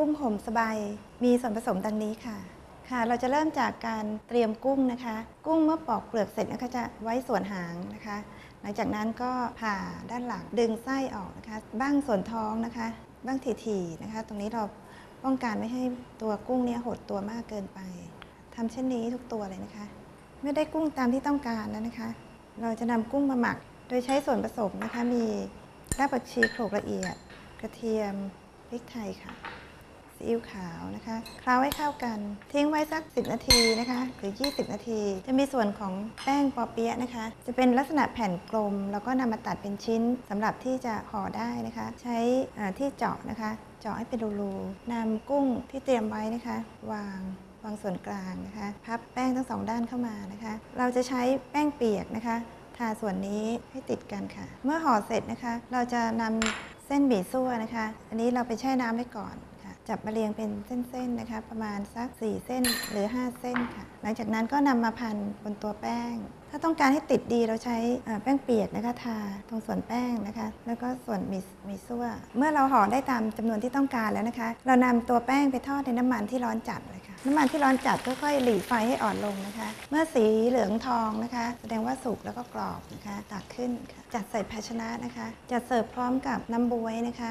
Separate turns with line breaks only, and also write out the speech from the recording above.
กุ้งห่มสบายมีส่วนผสมดังนี้ค่ะค่ะ เราจะเริ่มจากการเตรียมกุ้งนะคะ กุ้งเมื่อปอกเปลือกเสร็จนะคะจะไว้ส่วนหางนะคะ หลังจากนั้นก็ผ่าด้านหลังดึงไส้ออกนะคะ บ้างส่วนท้องนะคะ บ้างถี่ๆนะคะ ตรงนี้เราป้องกันไม่ให้ตัวกุ้งเนี่ยหดตัวมากเกินไปทำเช่นนี้ทุกตัวเลยนะคะ เมื่อได้กุ้งตามที่ต้องการแล้วนะคะ เราจะนำกุ้งมาหมัก โดยใช้ส่วนผสมนะคะ มีรากผักชีโขลกละเอียด กระเทียมพริกไทยค่ะ ซีอิ๊วขาวนะคะคล้าให้เข้ากัน ทิ้งไว้สัก 10 นาทีนะคะหรือ 20 นาที จะมีส่วนของแป้งปอเปี๊ยะนะคะ จะเป็นลักษณะแผ่นกลม แล้วก็นำมาตัดเป็นชิ้นสำหรับที่จะห่อได้นะคะ ใช้ที่เจาะนะคะ เจาะให้เป็นรูๆนำกุ้งที่เตรียมไว้นะคะ วางวางส่วนกลางนะคะ พับแป้งทั้งสองด้านเข้ามานะคะ เราจะใช้แป้งเปียกนะคะ ทาส่วนนี้ให้ติดกันค่ะ เมื่อห่อเสร็จนะคะ เราจะนำเส้นหมี่ซั่วนะคะ อันนี้เราไปแช่น้ำไว้ก่อน จับมาเรียงเป็นเส้นๆนะคะประมาณสัก 4 เส้นหรือ 5 เส้นค่ะ หลังจากนั้นก็นำมาพันบนตัวแป้ง ถ้าต้องการให้ติดดีเราใช้แป้งเปียกนะคะทาตรงส่วนแป้งนะคะ แล้วก็ส่วนมีมีซั่ว เมื่อเราห่อได้ตามจำนวนที่ต้องการแล้วนะคะ เรานำตัวแป้งไปทอดในน้ำมันที่ร้อนจัดเลยค่ะน้ำมันที่ร้อนจัดค่อยๆหลีไฟให้อ่อนลงนะคะ เมื่อสีเหลืองทองนะคะ แสดงว่าสุกแล้วก็กรอบนะคะตักขึ้นค่ะจัดใส่ภาชนะนะคะ จัดเสิร์ฟพร้อมกับน้ำบวยนะคะ